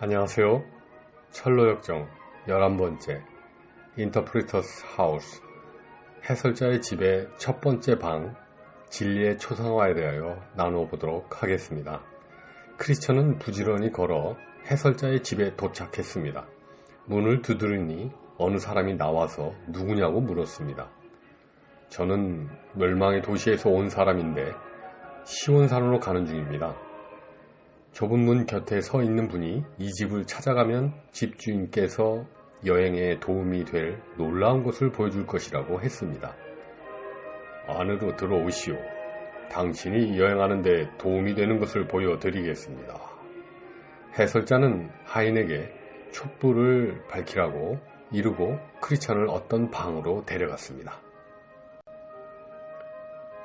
안녕하세요. 철로역정 11번째 인터프리터스 하우스 해설자의 집의 첫 번째 방 진리의 초상화에 대하여 나누어 보도록 하겠습니다. 크리스천은 부지런히 걸어 해설자의 집에 도착했습니다. 문을 두드리니 어느 사람이 나와서 누구냐고 물었습니다. 저는 멸망의 도시에서 온 사람인데 시온산으로 가는 중입니다. 좁은 문 곁에 서 있는 분이 이 집을 찾아가면 집주인께서 여행에 도움이 될 놀라운 것을 보여줄 것이라고 했습니다. 안으로 들어오시오. 당신이 여행하는데 도움이 되는 것을 보여드리겠습니다. 해설자는 하인에게 촛불을 밝히라고 이르고 크리찬을 어떤 방으로 데려갔습니다.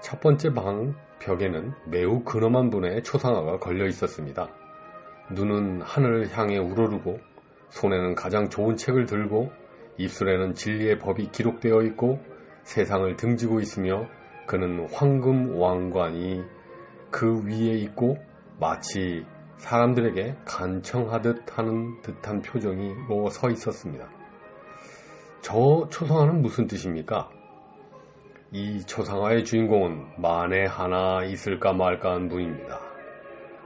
첫 번째 방 벽에는 매우 근엄한 분의 초상화가 걸려 있었습니다. 눈은 하늘을 향해 우러르고 손에는 가장 좋은 책을 들고 입술에는 진리의 법이 기록되어 있고 세상을 등지고 있으며 그는 황금 왕관이 그 위에 있고 마치 사람들에게 간청하듯 하는 듯한 표정이로 서 있었습니다. 저 초상화는 무슨 뜻입니까? 이 초상화의 주인공은 만에 하나 있을까 말까 한 분입니다.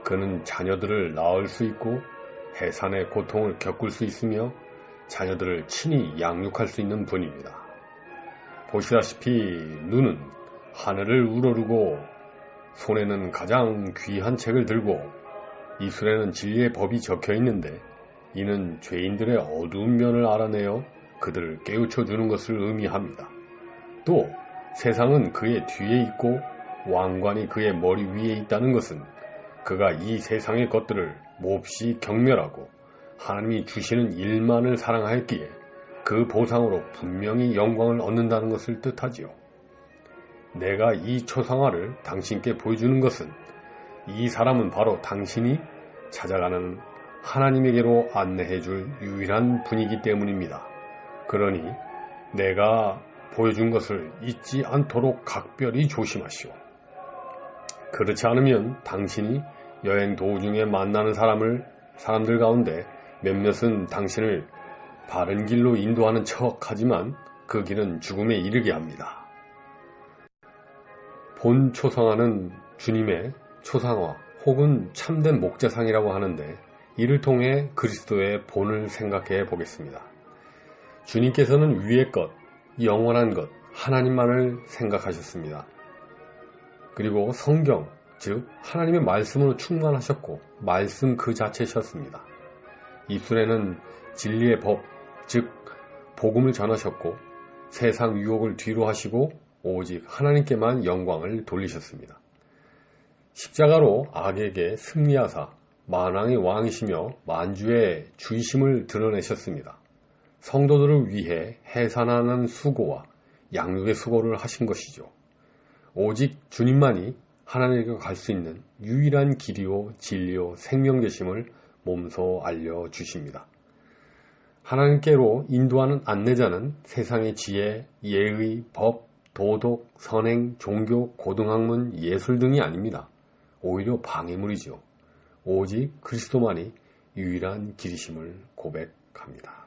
그는 자녀들을 낳을 수 있고 해산의 고통을 겪을 수 있으며 자녀들을 친히 양육할 수 있는 분입니다. 보시다시피 눈은 하늘을 우러르고 손에는 가장 귀한 책을 들고 입술에는 진리의 법이 적혀 있는데 이는 죄인들의 어두운 면을 알아내어 그들을 깨우쳐 주는 것을 의미합니다. 또 세상은 그의 뒤에 있고 왕관이 그의 머리 위에 있다는 것은 그가 이 세상의 것들을 몹시 경멸하고 하나님이 주시는 일만을 사랑하였기에 그 보상으로 분명히 영광을 얻는다는 것을 뜻하지요. 내가 이 초상화를 당신께 보여주는 것은 이 사람은 바로 당신이 찾아가는 하나님에게로 안내해 줄 유일한 분이기 때문입니다. 그러니 내가 보여준 것을 잊지 않도록 각별히 조심하시오. 그렇지 않으면 당신이 여행 도중에 만나는 사람을 사람들 가운데 몇몇은 당신을 바른 길로 인도하는 척 하지만 그 길은 죽음에 이르게 합니다. 본 초상화는 주님의 초상화 혹은 참된 목자상이라고 하는데 이를 통해 그리스도의 본을 생각해 보겠습니다. 주님께서는 위의 것, 영원한 것, 하나님만을 생각하셨습니다. 그리고 성경, 즉 하나님의 말씀으로 충만하셨고 말씀 그 자체셨습니다. 입술에는 진리의 법, 즉 복음을 전하셨고 세상 유혹을 뒤로 하시고 오직 하나님께만 영광을 돌리셨습니다. 십자가로 악에게 승리하사 만왕의 왕이시며 만주의 주이심을 드러내셨습니다. 성도들을 위해 해산하는 수고와 양육의 수고를 하신 것이죠. 오직 주님만이 하나님께 갈 수 있는 유일한 길이요 진리요 생명 되심을 몸소 알려 주십니다. 하나님께로 인도하는 안내자는 세상의 지혜, 예의, 법, 도덕, 선행, 종교, 고등학문, 예술 등이 아닙니다. 오히려 방해물이죠. 오직 그리스도만이 유일한 길이심을 고백합니다.